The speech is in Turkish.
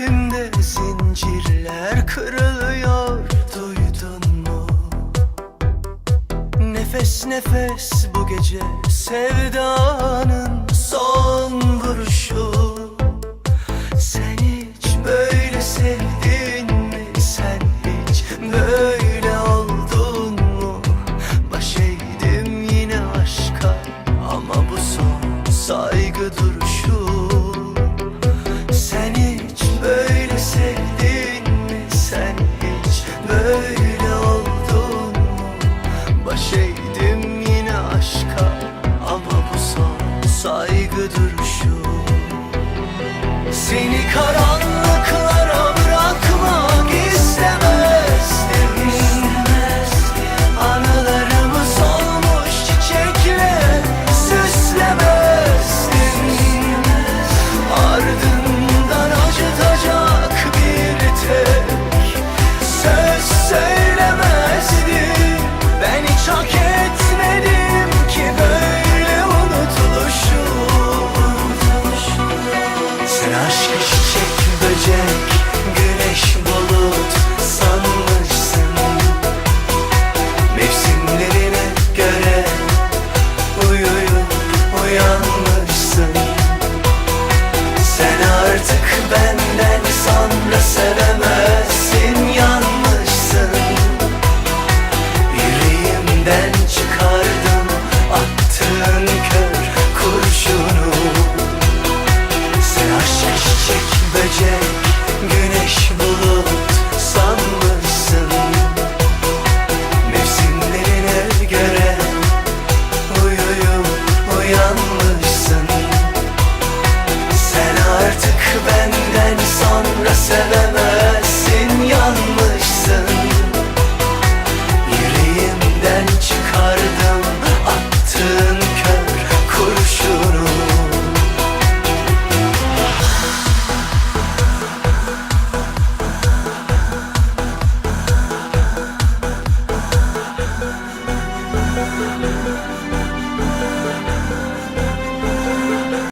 Yüreğimde zincirler kırılıyor Duydun mu? Nefes nefes bu gece Sevdanın son Baş eğdim yine aşka. Ama bu son saygı duruşu Seni karanlıklar Sensin aşk, çiçek, böcek, güneş, bulut, sanmışsın. Mevsimlerine göre uyuyup uyan Yeah.